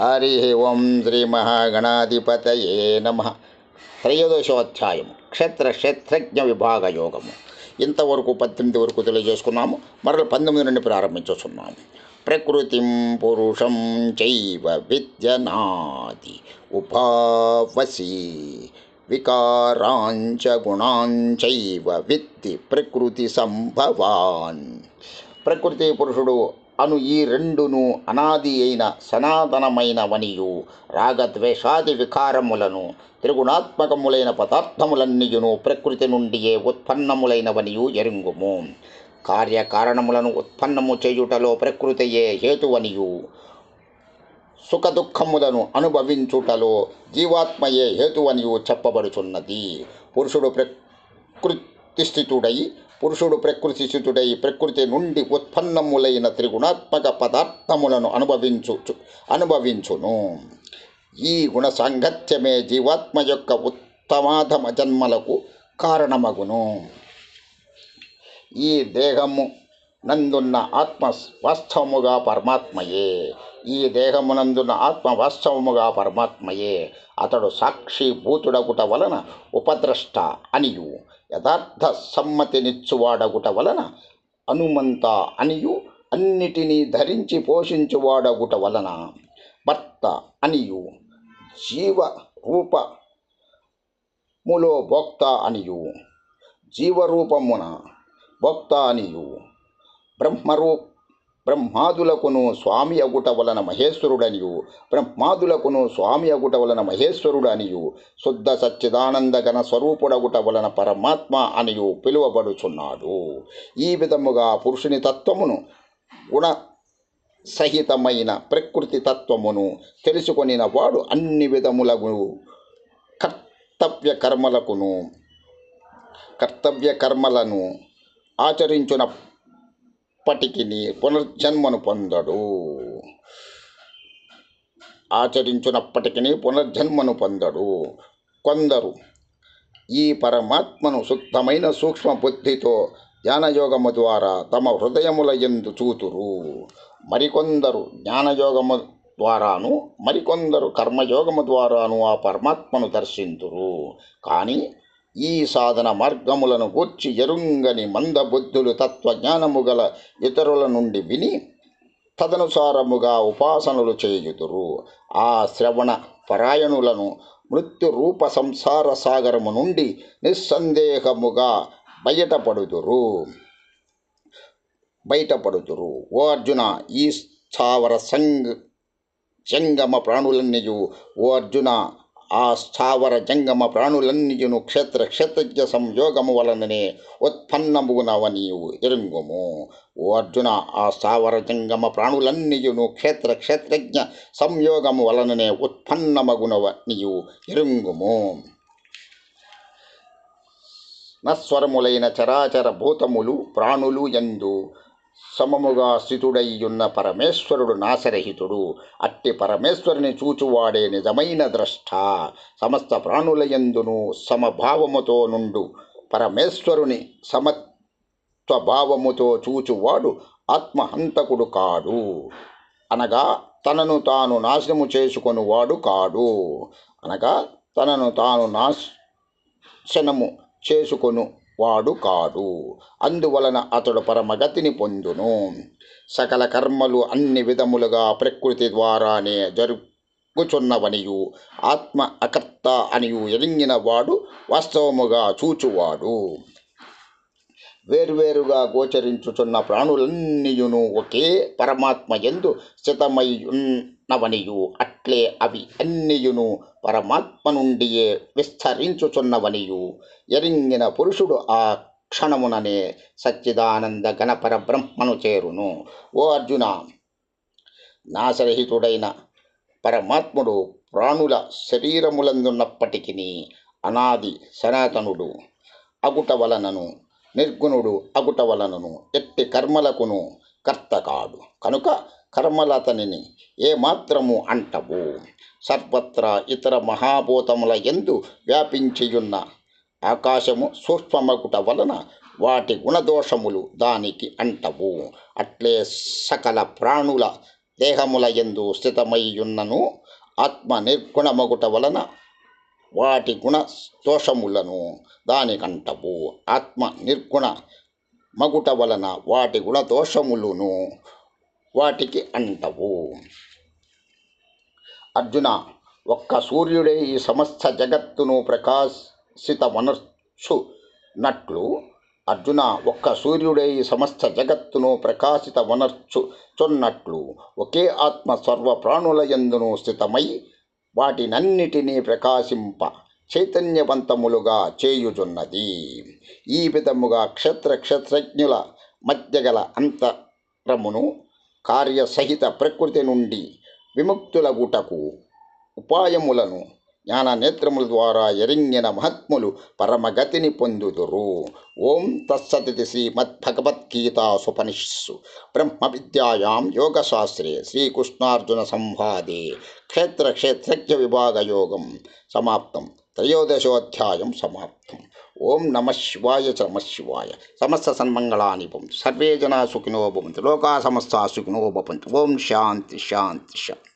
హరి ఓం శ్రీ మహాగణాధిపతయే నమ. త్రయోదశోధ్యాయము. క్షేత్ర క్షేత్రజ్ఞ విభాగ యోగము. ఇంతవరకు పద్దెనిమిది వరకు తెలియజేసుకున్నాము. మరల పంతొమ్మిది నుండి ప్రారంభించుతున్నాము ప్రకృతిం పురుషం చైవ విద్యనాది ఉపావసి వికారాంచ గుణాంచైవ విత్తి ప్రకృతి సంభవాన్. ప్రకృతి పురుషుడు అను ఈ రెండును అనాది అయిన సనాతనమైనవనియు రాగద్వేషాది వికారములను త్రిగుణాత్మకములైన పదార్థములన్నీయును ప్రకృతి నుండియే ఉత్పన్నములైనవనియు ఎరుంగుము. కార్యకారణములను ఉత్పన్నము చేయుటలో ప్రకృతియే హేతువనియు. సుఖదుఖములను అనుభవించుటలో జీవాత్మయే హేతువనియు చెప్పబడుచున్నది. పురుషుడు ప్రకృతి స్థితుడై పురుషుడు ప్రకృతి శిశుతుడై ప్రకృతి నుండి ఉత్పన్నములైన త్రిగుణాత్మక పదార్థములను అనుభవించు అనుభవించును. ఈ గుణ సాంగత్యమే జీవాత్మ యొక్క ఉత్తమాధమ జన్మలకు కారణమగును. ఈ దేహము నందున్న ఆత్మ వాస్తవముగా పరమాత్మయే. ఈ దేహమునందున్న ఆత్మ వాస్తవముగా పరమాత్మయే. అతడు సాక్షి భూతుడగుట వలన ఉపద్రష్ట అనియు. యథార్థ సమ్మతినిచ్చువాడగుట వలన హనుమంత అనియు అన్నిటినీ ధరించి పోషించువాడగుట వలన భర్త అనియు జీవ రూపములో భోక్త అనియు జీవరూపమున భోక్త అనియు బ్రహ్మరూప బ్రహ్మాదులకును స్వామి అగుట వలన మహేశ్వరుడనియు బ్రహ్మాదులకును స్వామి అగుట వలన మహేశ్వరుడు అనియు శుద్ధ సచ్చిదానంద గణ స్వరూపుడగుట వలన పరమాత్మ అనియు పిలువబడుచున్నాడు. ఈ విధముగా పురుషుని తత్వమును గుణ సహితమైన ప్రకృతి తత్వమును తెలుసుకొనిన వాడు అన్ని విధములకు కర్తవ్య కర్మలకును కర్తవ్య కర్మలను ఎప్పటికీ పునర్జన్మను పొందడు. ఆచరించునప్పటికీ పునర్జన్మను పొందడు. కొందరు ఈ పరమాత్మను శుద్ధమైన సూక్ష్మ బుద్ధితో ధ్యానయోగము ద్వారా తమ హృదయముల ఎందు చూతురు. మరికొందరు జ్ఞానయోగము ద్వారాను మరికొందరు కర్మయోగము ద్వారాను ఆ పరమాత్మను దర్శింతురు. కానీ ఈ సాధన మార్గములను గూర్చి ఎరుంగని మందబుద్ధులు తత్వజ్ఞానము గల ఇతరుల నుండి విని తదనుసారముగా ఉపాసనలు చేయుదురు. ఆ శ్రవణ పరాయణులను మృత్యు రూప సంసార సాగరము నుండి నిస్సందేహముగా బయటపడుదురు. బయటపడుదురు. ఓ అర్జున ఈ స్థావర సంగ జంగమ ప్రాణులన్నీయు. ఓ అర్జున ఆ స్థావర జంగమ ప్రాణులన్నీయును క్షేత్ర క్షేత్రజ్ఞ సంయోగము వలననే ఉత్పన్నముగునవనియు ఎరుంగుము. ఓ అర్జున ఆ స్థావర జంగమ ప్రాణులన్నీయును క్షేత్ర క్షేత్రజ్ఞ సంయోగము వలననే ఉత్పన్నమగునవనియు ఎరుంగుము. నస్వరములైన చరాచర భూతములు ప్రాణులు ఎందు సమముగా స్థితుడయ్యున్న పరమేశ్వరుడు నాశరహితుడు. అట్టి పరమేశ్వరుని చూచువాడే నిజమైన ద్రష్ట. సమస్త ప్రాణులయందును సమభావముతో నుండు. పరమేశ్వరుని సమత్వభావముతో చూచువాడు ఆత్మహంతకుడు కాడు. అనగా తనను తాను నాశనము చేసుకొనువాడు కాడు. అనగా తనను తాను నాశనము చేసుకొను వాడు కాడు అందువలన అతడు పరమగతిని పొందును. సకల కర్మలు అన్ని విధములుగా ప్రకృతి ద్వారానే జరుగుచున్నవనియు. ఆత్మ అకర్త అనియు ఎరింగిన వాడు వాస్తవముగా చూచువాడు. వేర్వేరుగా గోచరించుచున్న ప్రాణులన్నీయును ఒకే పరమాత్మ ఎందు స్థితమై ఉన్నవనియు అట్లే అవి అన్నియును పరమాత్మ నుండియే విస్తరించుచున్నవనియు. ఎరింగిన పురుషుడు ఆ క్షణముననే సచ్చిదానంద గణపర బ్రహ్మను చేరును. ఓ అర్జున నాశరహితుడైన పరమాత్ముడు ప్రాణుల శరీరములందున్నప్పటికీ అనాది సనాతనుడు అగుట వలనను నిర్గుణుడు అగుట వలనను ఎట్టి కర్మలకును కర్త కాడు కనుక కర్మలతనిని ఏమాత్రము అంటవు. సర్వత్రా ఇతర మహాభూతముల ఎందు వ్యాపించియున్న ఆకాశము సూక్ష్మమగుట వలన వాటి గుణదోషములు దానికి అంటవు. అట్లే సకల ప్రాణుల దేహముల ఎందు స్థితమయ్యున్నను ఆత్మ నిర్గుణమగుట వలన వాటి గుణ దోషములను దానికంటవు ఆత్మ నిర్గుణ మగుట వలన వాటి గుణ దోషములను వాటికి అంటవు. అర్జున ఒక్క సూర్యుడే ఈ సమస్త జగత్తును ప్రకాశితమనర్చునట్లు అర్జున ఒక్క సూర్యుడే ఈ సమస్త జగత్తును ప్రకాశితమనర్చుచున్నట్లు ఒకే ఆత్మ సర్వ ప్రాణుల యందును స్థితమై వాటినన్నిటినీ ప్రకాశింప చైతన్యవంతములుగా చేయుచున్నది. ఈ విధముగా క్షేత్ర క్షేత్రజ్ఞుల మధ్య గల అంతరమును కార్యసహిత ప్రకృతి నుండి విముక్తులగుటకు ఉపాయములను జ్ఞాన నేత్రముల ద్వారా ఎరింగిన మహాత్ములు పరమగతిని పొందుదురు. ఓం తత్సతి శ్రీమద్భగవద్గీతాసుపనిషత్సు బ్రహ్మ విద్యాయాం యోగశాస్త్రే శ్రీకృష్ణార్జున సంవాదే. క్షేత్ర క్షేత్రజ్ఞ విభాగ యోగం. సమాప్తం. త్రయోదశోధ్యాయం సమాప్తం. ఓం నమ శివాయ చ నమ శివాయ. సమస్త సన్మంగళాని భవంతు. సర్వే జనా సుఖినో భవంతు. లోకా సమస్త సుఖినో భవంతు. ఓం శాంతి శాంతి శాంతి.